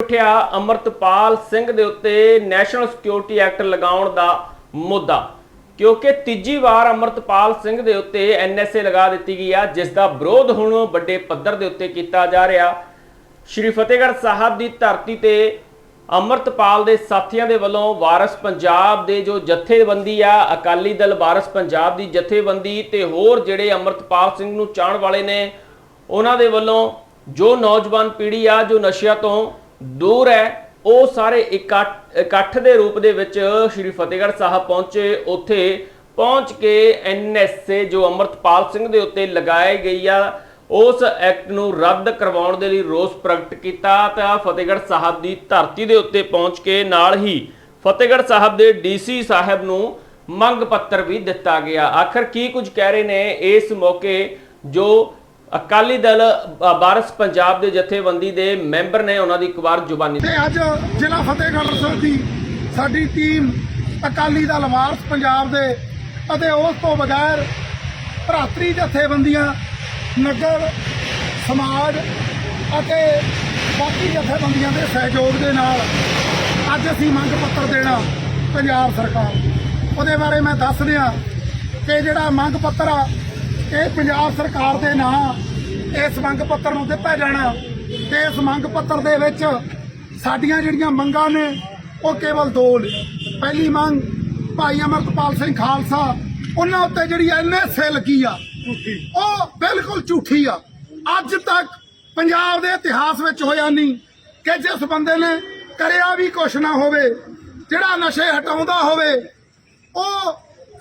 ਉੱਠਿਆ ਅਮਰਤਪਾਲ ਸਿੰਘ ਦੇ ਉੱਤੇ ਨੈਸ਼ਨਲ ਸਿਕਿਉਰਿਟੀ ਐਕਟ ਲਗਾਉਣ ਦਾ ਮੁੱਦਾ, ਕਿਉਂਕਿ ਤੀਜੀ ਵਾਰ ਅਮਰਤਪਾਲ ਸਿੰਘ ਦੇ ਉੱਤੇ ਐਨਐਸਏ ਲਗਾ ਦਿੱਤੀ ਗਈ ਆ, ਜਿਸ ਦਾ ਵਿਰੋਧ ਹੁਣ ਵੱਡੇ ਪੱਧਰ ਦੇ ਉੱਤੇ ਕੀਤਾ ਜਾ ਰਿਹਾ। ਸ਼੍ਰੀ ਫਤਿਹਗੜ੍ਹ ਸਾਹਿਬ ਦੀ ਧਰਤੀ ਤੇ ਅਮਰਤਪਾਲ ਦੇ ਸਾਥੀਆਂ ਦੇ ਵੱਲੋਂ ਵਾਰਸ ਪੰਜਾਬ ਦੇ ਜੋ ਜਥੇਬੰਦੀ ਆ, ਅਕਾਲੀ ਦਲ ਵਾਰਸ ਪੰਜਾਬ ਦੀ ਜਥੇਬੰਦੀ ਤੇ ਹੋਰ ਜਿਹੜੇ ਅਮਰਤਪਾਲ ਸਿੰਘ ਨੂੰ ਚਾਹਣ ਵਾਲੇ ਨੇ, ਉਹਨਾਂ ਦੇ ਵੱਲੋਂ ਜੋ ਨੌਜਵਾਨ ਪੀੜ੍ਹੀ ਆ, ਜੋ ਨਸ਼ਿਆਂ ਤੋਂ ਦੂਰ ਹੈ। ਉਹ ਸਾਰੇ ਇਕੱਠ ਇਕੱਠ ਦੇ ਰੂਪ ਦੇ ਵਿੱਚ ਸ਼੍ਰੀ ਫਤਿਹਗੜ੍ਹ ਸਾਹਿਬ ਪਹੁੰਚੇ। ਉੱਥੇ ਪਹੁੰਚ ਕੇ ਐਨਐਸਏ ਜੋ ਅਮਰਤਪਾਲ ਸਿੰਘ ਦੇ ਉੱਤੇ ਲਗਾਏ ਗਈ ਆ, ਉਸ ਐਕਟ ਨੂੰ ਰੱਦ ਕਰਵਾਉਣ ਦੇ ਲਈ ਰੋਸ ਪ੍ਰਗਟ ਕੀਤਾ ਤਾਂ ਫਤਿਹਗੜ੍ਹ ਸਾਹਿਬ ਦੀ ਧਰਤੀ ਦੇ ਉੱਤੇ ਪਹੁੰਚ ਕੇ ਨਾਲ ਹੀ ਫਤਿਹਗੜ੍ਹ ਸਾਹਿਬ ਦੇ ਡੀਸੀ ਸਾਹਿਬ ਨੂੰ ਮੰਗ ਪੱਤਰ ਵੀ ਦਿੱਤਾ ਗਿਆ। ਆਖਰ ਕੀ ਕੁਝ ਕਹਿ ਰਹੇ ਨੇ ਇਸ ਮੌਕੇ ਜੋ ਅਕਾਲੀ ਦਲ ਅ, ਵਾਰਸ ਪੰਜਾਬ ਦੇ ਜਥੇਬੰਦੀ ਦੇ ਮੈਂਬਰ ਨੇ ਉਹਨਾਂ ਦੀ ਇੱਕ ਵਾਰ ਜ਼ੁਬਾਨੀ ਤੇ ਅੱਜ ਜ਼ਿਲ੍ਹਾ ਫਤਿਹਗੜ੍ਹ ਸਾਹਿਬ ਦੀ ਸਾਡੀ ਟੀਮ ਅਕਾਲੀ ਦਲ ਵਾਰਸ ਪੰਜਾਬ ਦੇ ਅਤੇ ਉਸ ਤੋਂ ਬਗੈਰ ਭਰਾਤਰੀ ਜਥੇਬੰਦੀਆਂ ਨਗਰ ਸਮਾਜ ਅਤੇ ਬਾਕੀ ਜਥੇਬੰਦੀਆਂ ਦੇ ਸਹਿਯੋਗ ਦੇ ਨਾਲ ਅੱਜ ਅਸੀਂ ਮੰਗ ਪੱਤਰ ਦੇਣਾ ਪੰਜਾਬ ਸਰਕਾਰ ਉਹਦੇ ਬਾਰੇ ਮੈਂ ਦੱਸ ਦਿਆਂ ਕਿ ਜਿਹੜਾ ਮੰਗ ਪੱਤਰ ਆ ਇਹ ਪੰਜਾਬ ਸਰਕਾਰ ਦੇ ਨਾਂ ਇਸ ਮੰਗ ਪੱਤਰ ਨੂੰ ਦਿੱਤਾ ਜਾਣਾ ਤੇ ਇਸ ਮੰਗ ਪੱਤਰ ਦੇ ਵਿੱਚ ਸਾਡੀਆਂ ਜਿਹੜੀਆਂ ਮੰਗਾਂ ਨੇ ਉਹ ਕੇਵਲ ਦੋ ਨੇ। ਪਹਿਲੀ ਮੰਗ ਭਾਈ ਅਮਰਤਪਾਲ ਸਿੰਘ ਖਾਲਸਾ ਉਹਨਾਂ ਉੱਤੇ ਜਿਹੜੀ ਐਨਐਸਏ ਲੱਗੀ ਆ ਉਹ ਬਿਲਕੁਲ ਝੂਠੀ ਆ। ਅੱਜ ਤੱਕ ਪੰਜਾਬ ਦੇ ਇਤਿਹਾਸ ਵਿੱਚ ਹੋਇਆ ਨਹੀਂ ਕਿ ਜਿਸ ਬੰਦੇ ਨੇ ਕਰਿਆ ਵੀ ਕੁਛ ਨਾ ਹੋਵੇ ਜਿਹੜਾ ਨਸ਼ੇ ਹਟਾਉਂਦਾ ਹੋਵੇ ਉਹ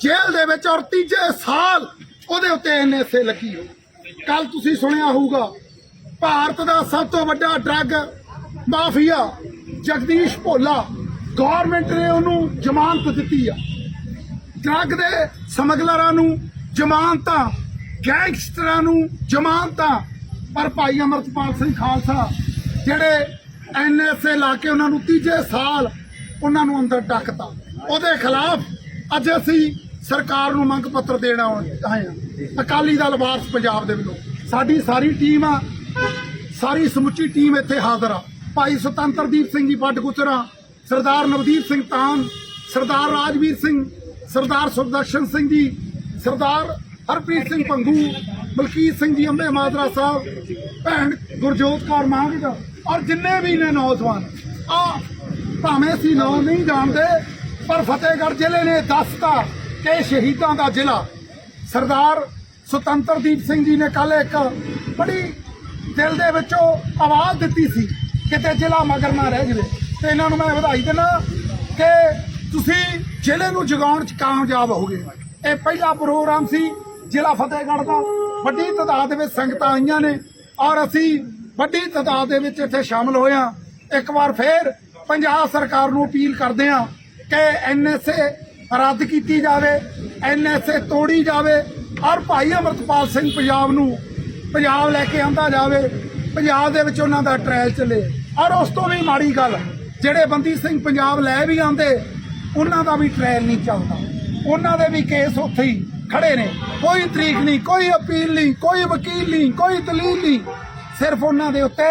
ਜੇਲ੍ਹ ਦੇ ਵਿੱਚ ਔਰ ਤੀਜੇ ਸਾਲ ਉਹਦੇ ਉੱਤੇ ਐਨਐਸਏ ਲੱਗੀ ਹੋ। ਕੱਲ ਤੁਸੀਂ ਸੁਣਿਆ ਹੋਊਗਾ, ਭਾਰਤ ਦਾ ਸਭ ਤੋਂ ਵੱਡਾ drug mafia Jagdish Bhola government ਨੇ ਉਹਨੂੰ ਜ਼ਮਾਨਤ ਦਿੱਤੀ ਆ। ਡਰੱਗ ਦੇ ਸਮਗਲਰਾਂ ਨੂੰ ਜ਼ਮਾਨਤਾਂ ਗੈਂਗਸਟਰਾਂ ਨੂੰ ਜ਼ਮਾਨਤਾਂ। ਪਰ ਭਾਈ ਅਮਰਤਪਾਲ ਸਿੰਘ ਖਾਲਸਾ, ਜਿਹੜੇ ਐਨਐਸਏ ਲਾ ਕੇ ਉਹਨਾਂ ਨੂੰ ਤੀਜੇ ਸਾਲ ਉਹਨਾਂ ਨੂੰ ਅੰਦਰ ਡੱਕਤਾ। ਉਹਦੇ ਖਿਲਾਫ ਅੱਜ ਅਸੀਂ ਸਰਕਾਰ ਨੂੰ ਮੰਗ ਪੱਤਰ ਦੇਣਾ ਆਏ ਹਾਂ। ਅਕਾਲੀ ਦਲ ਵਾਰਸ ਪੰਜਾਬ ਦੇ ਵੱਲੋਂ। ਸਾਡੀ ਸਾਰੀ ਟੀਮ ਆ। ਸਾਰੀ ਸਮੁੱਚੀ ਟੀਮ ਇੱਥੇ ਹਾਜ਼ਰ ਆ। ਭਾਈ ਸੁਤੰਤਰਦੀਪ ਸਿੰਘ ਜੀ ਵੱਡ ਗੁਜਰਾ ਸਰਦਾਰ ਨਵਦੀਪ ਸਿੰਘ ਤਾਨ, ਸਰਦਾਰ ਰਾਜਵੀਰ ਸਿੰਘ, ਸਰਦਾਰ ਸੁਦਰਸ਼ਨ ਸਿੰਘ ਜੀ, ਸਰਦਾਰ ਹਰਪ੍ਰੀਤ ਸਿੰਘ ਪੰਗੂ, ਮਲਕੀਤ ਸਿੰਘ ਜੀ ਅੰਬੇ ਮਾਦਰਾ ਸਾਹਿਬ, ਭੈਣ ਗੁਰਜੋਤ ਕੌਰ ਮਾਂਗਜ ਔਰ ਜਿੰਨੇ ਵੀ ਨੇ ਨੌਜਵਾਨ ਆ ਭਾਵੇਂ ਅਸੀਂ ਨਾਂ ਨਹੀਂ ਜਾਣਦੇ, ਪਰ ਫਤਿਹਗੜ੍ਹ ਜ਼ਿਲ੍ਹੇ ਨੇ ਦੱਸਤਾ ਕਿ ਸ਼ਹੀਦਾਂ ਦਾ ਜ਼ਿਲ੍ਹਾ। ਸਰਦਾਰ ਸੁਤੰਤਰਦੀਪ ਸਿੰਘ ਜੀ ਨੇ ਕੱਲ ਇੱਕ ਬੜੀ ਦਿਲ ਦੇ ਵਿੱਚੋਂ ਆਵਾਜ਼ ਦਿੱਤੀ ਸੀ, ਕਿਤੇ ਜ਼ਿਲ੍ਹਾ ਮਗਰ ਨਾ ਰਹਿ ਜਾਵੇ। ਤੇ ਇਹਨਾਂ ਨੂੰ ਮੈਂ ਵਧਾਈ ਦਿੰਦਾ ਕਿ ਤੁਸੀਂ ਜ਼ਿਲ੍ਹੇ ਨੂੰ ਜਗਾਉਣ 'ਚ ਕਾਮਯਾਬ ਹੋਗੇ। ਇਹ ਪਹਿਲਾ ਪ੍ਰੋਗਰਾਮ ਸੀ ਜ਼ਿਲ੍ਹਾ ਫਤਿਹਗੜ੍ਹ ਦਾ। ਵੱਡੀ ਤਾਦਾਦ ਵਿੱਚ ਸੰਗਤਾਂ ਆਈਆਂ ਨੇ ਔਰ ਅਸੀਂ ਵੱਡੀ ਤਾਦਾਦ ਦੇ ਵਿੱਚ ਇੱਥੇ ਸ਼ਾਮਲ ਹੋਏ ਹਾਂ। ਇੱਕ ਵਾਰ ਫੇਰ ਪੰਜਾਬ ਸਰਕਾਰ ਨੂੰ ਅਪੀਲ ਕਰਦੇ ਹਾਂ ਕਿ ਐਨਐਸਏ ਰੱਦ ਕੀਤੀ ਜਾਵੇ ਐਨਐਸਏ ਤੋੜੀ ਜਾਵੇ, ਔਰ ਭਾਈ ਅਮਰਤਪਾਲ ਸਿੰਘ ਪੰਜਾਬ ਨੂੰ ਪੰਜਾਬ ਲੈ ਕੇ ਆਂਦਾ ਜਾਵੇ, ਪੰਜਾਬ ਦੇ ਵਿੱਚ ਉਹਨਾਂ ਦਾ ਟ੍ਰਾਇਲ ਚੱਲੇ। ਔਰ ਉਸ ਤੋਂ ਵੀ ਮਾੜੀ ਗੱਲ, ਜਿਹੜੇ ਬੰਦੀ ਸਿੰਘ ਪੰਜਾਬ ਲੈ ਵੀ ਆਂਦੇ, ਉਹਨਾਂ ਦਾ ਵੀ ਟ੍ਰਾਇਲ ਨਹੀਂ ਚੱਲਦਾ। ਉਹਨਾਂ ਦੇ ਵੀ ਕੇਸ ਉੱਥੇ ਹੀ ਖੜੇ ਨੇ। ਕੋਈ ਤਰੀਕ ਨਹੀਂ, ਕੋਈ ਅਪੀਲ ਨਹੀਂ, ਕੋਈ ਵਕੀਲ ਨਹੀਂ, ਕੋਈ ਦਲੀਲ ਨਹੀਂ। ਸਿਰਫ ਉਹਨਾਂ ਦੇ ਉੱਤੇ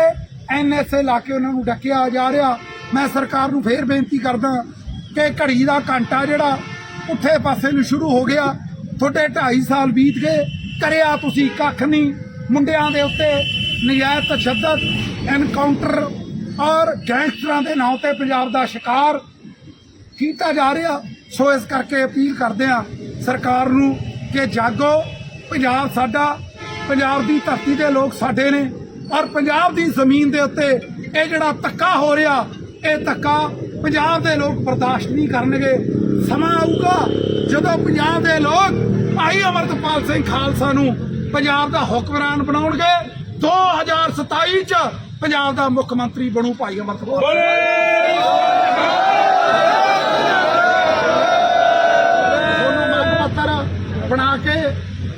ਐਨਐਸਏ ਲਾ ਕੇ ਉਹਨਾਂ ਨੂੰ ਡੱਕਿਆ ਜਾ ਰਿਹਾ। ਮੈਂ ਸਰਕਾਰ ਨੂੰ ਫੇਰ ਬੇਨਤੀ ਕਰਦਾ ਕਿ ਘੜੀ ਦਾ ਘੰਟਾ ਜਿਹੜਾ ਪੁੱਠੇ ਪਾਸੇ ਨੂੰ ਸ਼ੁਰੂ ਹੋ ਗਿਆ, ਤੁਹਾਡੇ 2.5 ਸਾਲ ਬੀਤ ਗਏ, ਕਰਿਆ ਤੁਸੀਂ ਕੱਖ ਨਹੀਂ। ਮੁੰਡਿਆਂ ਦੇ ਉੱਤੇ ਨਜਾਇਜ਼ ਤਸ਼ੱਦਦ ਐਨਕਾਊਂਟਰ ਔਰ ਗੈਂਗਸਟਰਾਂ ਦੇ ਨਾਂ ਤੇ ਪੰਜਾਬ ਦਾ ਸ਼ਿਕਾਰ ਕੀਤਾ ਜਾ ਰਿਹਾ। ਸੋ ਇਸ ਕਰਕੇ ਅਪੀਲ ਕਰਦੇ ਆ ਸਰਕਾਰ ਨੂੰ ਕਿ ਜਾਗੋ, ਪੰਜਾਬ ਸਾਡਾ, ਪੰਜਾਬ ਦੀ ਧਰਤੀ ਦੇ ਲੋਕ ਸਾਡੇ ਨੇ ਔਰ ਪੰਜਾਬ ਦੀ ਜ਼ਮੀਨ ਦੇ ਉੱਤੇ ਇਹ ਜਿਹੜਾ ਧੱਕਾ ਹੋ ਰਿਹਾ, ਇਹ ਧੱਕਾ ਪੰਜਾਬ ਦੇ ਲੋਕ ਬਰਦਾਸ਼ਤ ਨਹੀਂ ਕਰਨਗੇ ਸਮਾਂ ਆਊਗਾ ਜਦੋਂ ਪੰਜਾਬ ਦੇ ਲੋਕ ਭਾਈ ਅਮਰਤਪਾਲ ਸਿੰਘ ਖਾਲਸਾ ਨੂੰ ਪੰਜਾਬ ਦਾ ਹੁਕਮਰਾਨ ਬਣਾਉਣਗੇ। 2027 ਚ ਪੰਜਾਬ ਦਾ ਮੁੱਖ ਮੰਤਰੀ ਬਣੂ ਭਾਈ ਅਮਰਤਪਾਲ ਤੁਹਾਨੂੰ ਮੰਗ ਪੱਤਰ ਬਣਾ ਕੇ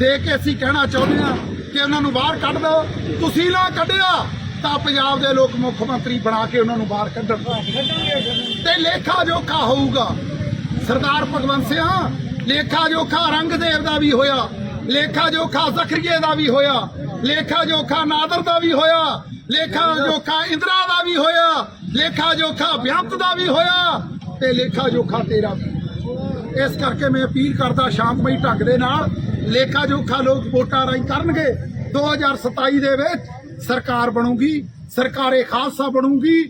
ਦੇ ਕੇ ਅਸੀਂ ਕਹਿਣਾ ਚਾਹੁੰਦੇ ਹਾਂ ਕਿ ਉਹਨਾਂ ਨੂੰ ਬਾਹਰ ਕੱਢ ਦਿਓ। ਤੁਸੀਂ ਨਾ ਕੱਢਿਆ ਤਾਂ ਪੰਜਾਬ ਦੇ ਲੋਕ ਮੁੱਖ ਮੰਤਰੀ ਬਣਾ ਕੇ ਉਹਨਾਂ ਨੂੰ ਬਾਹਰ ਕੱਢਣ। ਤੇ ਲੇਖਾ ਜੋਖਾ ਹੋਊਗਾ। ਸਰਦਾਰ ਭਗਵੰਤ ਸਿੰਘ ਲੇਖਾ ਜੋਖਾ ਰੰਗਦੇਵ ਦਾ ਵੀ ਹੋਇਆ, ਲੇਖਾ ਜੋਖਾ ਜ਼ਖਰੀਏ ਦਾ ਵੀ ਹੋਇਆ, ਲੇਖਾ ਜੋਖਾ ਨਾਦਰ ਦਾ ਵੀ ਹੋਇਆ, ਲੇਖਾ ਜੋਖਾ ਇੰਦਰਾ ਦਾ ਵੀ ਹੋਇਆ, ਲੇਖਾ ਜੋਖਾ ਬੇਅੰਤ ਦਾ ਵੀ ਹੋਇਆ ਤੇ ਲੇਖਾ ਜੋਖਾ ਤੇਰਾ ਵੀ। ਇਸ ਕਰਕੇ ਮੈਂ ਅਪੀਲ ਕਰਦਾ ਸ਼ਾਂਤਮਈ ਢੰਗ ਦੇ ਨਾਲ ਲੇਖਾ ਜੋਖਾ ਲੋਕ ਵੋਟਾਂ ਰਾਹੀਂ ਕਰਨਗੇ। 2027 ਦੇ ਵਿੱਚ ਸਰਕਾਰ ਬਣੂਗੀ, ਸਰਕਾਰੇ ਖਾਲਸਾ ਬਣੂਗੀ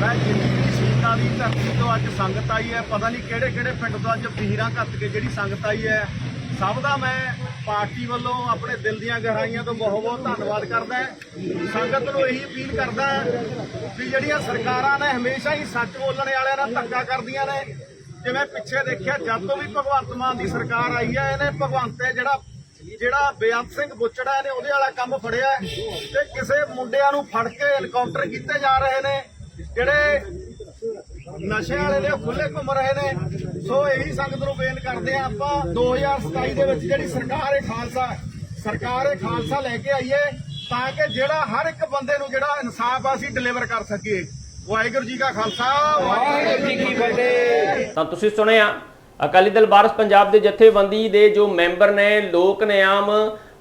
ਮੈਂ ਜਿੰਨੀ ਵੀ ਸਿੰਘਾਂ ਦੀ ਧਰਤੀ ਤੋਂ ਅੱਜ ਸੰਗਤ ਆਈ ਹੈ, ਪਤਾ ਨਹੀਂ ਕਿਹੜੇ ਕਿਹੜੇ ਪਿੰਡ ਤੋਂ ਅੱਜ ਵੀਰਾਂ ਘੱਤ ਕੇ ਜਿਹੜੀ ਸੰਗਤ ਆਈ ਹੈ, ਸਭ ਦਾ ਮੈਂ ਪਾਰਟੀ ਵੱਲੋਂ ਆਪਣੇ ਦਿਲ ਦੀਆਂ ਗਹਿਰਾਈਆਂ ਤੋਂ ਬਹੁਤ ਬਹੁਤ ਧੰਨਵਾਦ ਕਰਦਾ ਸੰਗਤ ਨੂੰ ਇਹੀ ਅਪੀਲ ਕਰਦਾ ਵੀ ਜਿਹੜੀਆਂ ਸਰਕਾਰਾਂ ਨੇ ਹਮੇਸ਼ਾ ਹੀ ਸੱਚ ਬੋਲਣ ਵਾਲਿਆਂ ਨਾਲ ਧੱਕਾ ਕਰਦੀਆਂ ਨੇ, ਜਿਵੇਂ ਪਿੱਛੇ ਦੇਖਿਆ, ਜਦ ਤੋਂ ਵੀ ਭਗਵੰਤ ਮਾਨ ਦੀ ਸਰਕਾਰ ਆਈ ਹੈ, ਇਹਨੇ ਭਗਵੰਤ ਤੇ ਜਿਹੜਾ ਜਿਹੜਾ ਬੇਅੰਤ ਸਿੰਘ ਬੁੱਚੜਾ ਇਹਨੇ ਉਹਦੇ ਵਾਲਾ ਕੰਮ ਫੜਿਆ ਤੇ ਕਿਸੇ ਮੁੰਡਿਆਂ ਨੂੰ ਫੜ ਕੇ ਐਨਕਾਊਂਟਰ ਕੀਤੇ ਜਾ ਰਹੇ ਨੇ। ਜਿਹੜੇ ਨਸ਼ੇ ਵਾਲੇ ਨੇ ਖੁੱਲੇ ਘੁੰਮ ਰਹੇ ਨੇ। ਸੋ ਇਹੀ ਸੰਗਤ ਨੂੰ ਬੇਨਤੀ ਕਰਦੇ ਆ ਆਪਾਂ 2027 ਦੇ ਵਿੱਚ ਜਿਹੜੀ ਸਰਕਾਰ ਹੈ ਖਾਲਸਾ, ਸਰਕਾਰ ਹੈ ਖਾਲਸਾ ਲੈ ਕੇ ਆਈਏ ਤਾਂ ਕਿ ਜਿਹੜਾ ਹਰ ਇੱਕ ਬੰਦੇ ਨੂੰ ਜਿਹੜਾ ਇਨਸਾਫ ਆ ਅਸੀਂ ਡਿਲੀਵਰ ਕਰ ਸਕੀਏ। ਵਾਹਿਗੁਰੂ ਜੀ ਕਾ ਖਾਲਸਾ, ਵਾਹਿਗੁਰੂ ਜੀ ਕੀ ਫਤਿਹ। ਤਾਂ ਤੁਸੀਂ ਸੁਣਿਆ ਅਕਾਲੀ ਦਲ ਬਾਰਸ ਪੰਜਾਬ ਦੇ ਜਥੇਬੰਦੀ ਦੇ ਜੋ ਮੈਂਬਰ ਨੇ, ਲੋਕ ਨਿਆਮ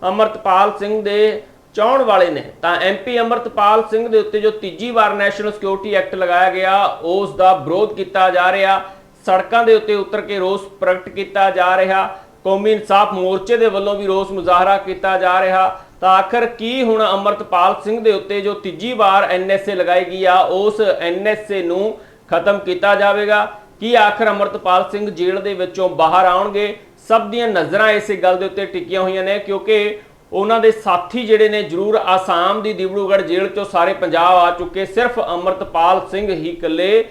ਅਮਰਤਪਾਲ ਸਿੰਘ ਦੇ ਚਾਉਣ ਵਾਲੇ ਨੇ, ਤਾਂ ਐਮਪੀ ਅਮਰਤਪਾਲ ਸਿੰਘ ਦੇ ਉੱਤੇ ਜੋ ਤੀਜੀ ਵਾਰ ਨੈਸ਼ਨਲ ਸਿਕਿਉਰਿਟੀ ਐਕਟ ਲਗਾਇਆ ਗਿਆ, ਉਸ ਦਾ ਵਿਰੋਧ ਕੀਤਾ ਜਾ ਰਿਹਾ, ਸੜਕਾਂ ਦੇ ਉੱਤੇ ਉਤਰ ਕੇ ਰੋਸ ਪ੍ਰਗਟ ਕੀਤਾ ਜਾ ਰਿਹਾ, ਕੌਮੀ ਇਨਸਾਫ ਮੋਰਚੇ ਦੇ ਵੱਲੋਂ ਵੀ ਰੋਸ ਮੁਜ਼ਾਹਰਾ ਕੀਤਾ ਜਾ ਰਿਹਾ, ਤਾਂ ਆਖਰ ਕੀ ਹੁਣ ਅਮਰਤਪਾਲ ਸਿੰਘ ਦੇ ਉੱਤੇ ਜੋ ਤੀਜੀ ਵਾਰ ਐਨਐਸਏ ਲਗਾਈ ਗਈ ਆ, ਉਸ ਐਨਐਸਏ ਨੂੰ ਖਤਮ ਕੀਤਾ ਜਾਵੇਗਾ? ਕੀ ਆਖਰ ਅਮਰਤਪਾਲ ਸਿੰਘ ਜੇਲ੍ਹ ਦੇ ਵਿੱਚੋਂ ਬਾਹਰ ਆਉਣਗੇ? ਸਭ ਦੀਆਂ ਨਜ਼ਰਾਂ ਇਸੇ ਗੱਲ ਦੇ ਉੱਤੇ ਟਿਕੀਆਂ ਹੋਈਆਂ ਨੇ, ਕਿਉਂਕਿ ਉਹਨਾਂ ਦੇ ਸਾਥੀ ਜਿਹੜੇ ਨੇ ਜ਼ਰੂਰ ਆਸਾਮ ਦੀ ਦਿਬੜੂਗੜ੍ਹ ਜੇਲ੍ਹ ਚੋਂ ਸਾਰੇ ਪੰਜਾਬ ਆ ਚੁੱਕੇ, ਸਿਰਫ ਅਮਰਤਪਾਲ ਸਿੰਘ ਹੀ ਇਕੱਲੇ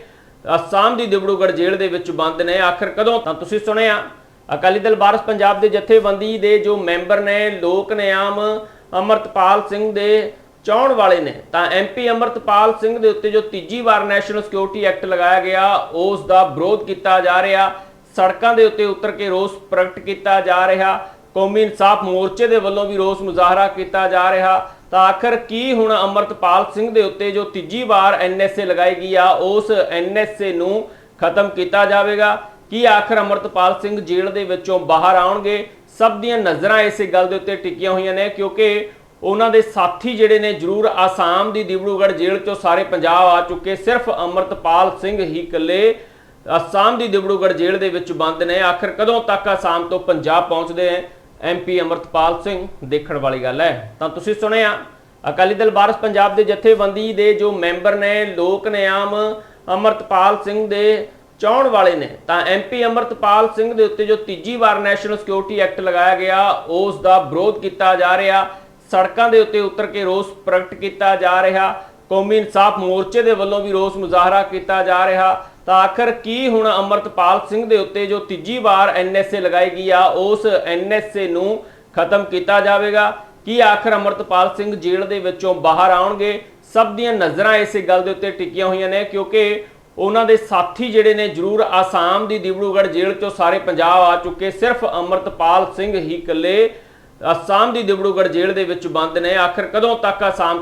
ਆਸਾਮ ਦੀ ਦਿਬੜੂਗੜ੍ਹ ਜੇਲ੍ਹ ਦੇ ਵਿੱਚ ਬੰਦ ਨੇ। ਆਖਰ ਕਦੋਂ ਤਾਂ ਤੁਸੀਂ ਸੁਣਿਆ? ਅਕਾਲੀ ਦਲ ਬਾਰਸ ਪੰਜਾਬ ਦੇ ਜਥੇਬੰਦੀ ਦੇ ਜੋ ਮੈਂਬਰ ਨੇ, ਲੋਕ ਨਿਆਮ ਅਮਰਤਪਾਲ ਸਿੰਘ ਦੇ ਚਾਉਣ ਵਾਲੇ ਨੇ, ਤਾਂ ਐਮਪੀ ਅਮਰਤਪਾਲ ਸਿੰਘ ਦੇ ਉੱਤੇ ਜੋ ਤੀਜੀ ਵਾਰ ਨੈਸ਼ਨਲ ਸਿਕਿਉਰਿਟੀ ਐਕਟ ਲਗਾਇਆ ਗਿਆ, ਉਸ ਦਾ ਵਿਰੋਧ ਕੀਤਾ ਜਾ ਰਿਹਾ। ਸੜਕਾਂ ਦੇ ਉੱਤੇ ਉਤਰ ਕੇ ਰੋਸ ਪ੍ਰਗਟ ਕੀਤਾ ਜਾ ਰਿਹਾ। ਕੌਮੀ ਇਨਸਾਫ ਮੋਰਚੇ ਦੇ ਵੱਲੋਂ ਵੀ ਰੋਸ ਮੁਜ਼ਾਹਰਾ ਕੀਤਾ ਜਾ ਰਿਹਾ। ਤਾਂ ਆਖਰ ਕੀ ਹੁਣ ਅਮਰਤਪਾਲ ਸਿੰਘ ਦੇ ਉੱਤੇ ਜੋ ਤੀਜੀ ਵਾਰ ਐਨਐਸਏ ਲਗਾਈ ਗਈ ਆ, ਉਸ ਐਨਐਸਏ ਨੂੰ ਖਤਮ ਕੀਤਾ ਜਾਵੇਗਾ? ਕੀ ਆਖਰ ਅਮਰਤਪਾਲ ਸਿੰਘ ਜੇਲ੍ਹ ਦੇ ਵਿੱਚੋਂ ਬਾਹਰ ਆਉਣਗੇ? ਸਭ ਦੀਆਂ ਨਜ਼ਰਾਂ ਇਸੇ ਗੱਲ ਦੇ ਉੱਤੇ ਟਿਕੀਆਂ ਹੋਈਆਂ ਨੇ, ਕਿਉਂਕਿ ਉਹਨਾਂ ਦੇ ਸਾਥੀ ਜਿਹੜੇ ਨੇ ਜ਼ਰੂਰ ਆਸਾਮ ਦੀ ਦਿਬੜੂਗੜ੍ਹ ਜੇਲ੍ਹ ਚੋਂ ਸਾਰੇ ਪੰਜਾਬ ਆ ਚੁੱਕੇ। ਸਿਰਫ ਅਮਰਤਪਾਲ ਸਿੰਘ ਹੀ ਇਕੱਲੇ ਆਸਾਮ ਦੀ ਦਿਬੜੂਗੜ੍ਹ ਜੇਲ੍ਹ ਦੇ ਵਿੱਚ ਬੰਦ ਨੇ। ਆਖਰ ਕਦੋਂ ਤੱਕ ਆਸਾਮ ਤੋਂ ਪੰਜਾਬ ਪਹੁੰਚਦੇ ਹੈ ਐਮਪੀ ਅਮਰਤਪਾਲ ਸਿੰਘ, ਦੇਖਣ ਵਾਲੀ ਗੱਲ ਹੈ ਤਾਂ ਤੁਸੀਂ ਸੁਣਿਆ, ਅਕਾਲੀ ਦਲ ਬਾਰਸ ਪੰਜਾਬ ਦੇ ਜਥੇਬੰਦੀ ਦੇ ਜੋ ਮੈਂਬਰ ਨੇ, ਲੋਕ ਨੇ ਆਮ ਅਮਰਤਪਾਲ ਸਿੰਘ ਦੇ ਚਾਉਣ ਵਾਲੇ ਨੇ। ਤਾਂ ਐਮਪੀ ਅਮਰਤਪਾਲ ਸਿੰਘ ਦੇ ਉੱਤੇ ਜੋ ਤੀਜੀ ਵਾਰ ਨੈਸ਼ਨਲ ਸਿਕਿਉਰਿਟੀ ਐਕਟ ਲਗਾਇਆ ਗਿਆ, ਉਸ ਦਾ ਵਿਰੋਧ ਕੀਤਾ ਜਾ ਰਿਹਾ। ਸੜਕਾਂ ਦੇ ਉੱਤੇ ਉਤਰ ਕੇ ਰੋਸ ਪ੍ਰਗਟ ਕੀਤਾ ਜਾ ਰਿਹਾ। ਕੌਮੀ ਇਨਸਾਫ ਮੋਰਚੇ ਦੇ ਵੱਲੋਂ ਵੀ ਰੋਸ ਮੁਜ਼ਾਹਰਾ ਕੀਤਾ ਜਾ ਰਿਹਾ। ਤਾਂ ਆਖਰ ਕੀ ਹੁਣ ਅਮਰਤਪਾਲ ਸਿੰਘ ਦੇ ਉੱਤੇ ਜੋ ਤੀਜੀ ਵਾਰ ਐਨਐਸਏ ਲਗਾਈ ਗਈ ਆ, ਉਸ ਐਨਐਸਏ ਨੂੰ ਖਤਮ ਕੀਤਾ ਜਾਵੇਗਾ? ਕੀ ਆਖਰ ਅਮਰਤਪਾਲ ਸਿੰਘ ਜੇਲ੍ਹ ਦੇ ਵਿੱਚੋਂ ਬਾਹਰ ਆਉਣਗੇ? ਸਭ ਦੀਆਂ ਨਜ਼ਰਾਂ ਇਸੇ ਗੱਲ ਦੇ ਉੱਤੇ ਟਿਕੀਆਂ ਹੋਈਆਂ ਨੇ, ਕਿਉਂਕਿ ਉਹਨਾਂ ਦੇ ਸਾਥੀ ਜਿਹੜੇ ਨੇ ਜ਼ਰੂਰ ਆਸਾਮ ਦੀ ਦਿਬੜੂਗੜ੍ਹ ਜੇਲ੍ਹ ਚੋਂ ਸਾਰੇ ਪੰਜਾਬ ਆ ਚੁੱਕੇ। ਸਿਰਫ ਅਮਰਤਪਾਲ ਸਿੰਘ ਹੀ ਇਕੱਲੇ ਅਸਾਮ ਦੀ ਦਿਬੜੂਗੜ੍ਹ ਜੇਲ੍ਹ ਦੇ ਵਿੱਚ ਬੰਦ ਨੇ। ਆਖਰ ਕਦੋਂ ਤੱਕ ਅਸਾਮ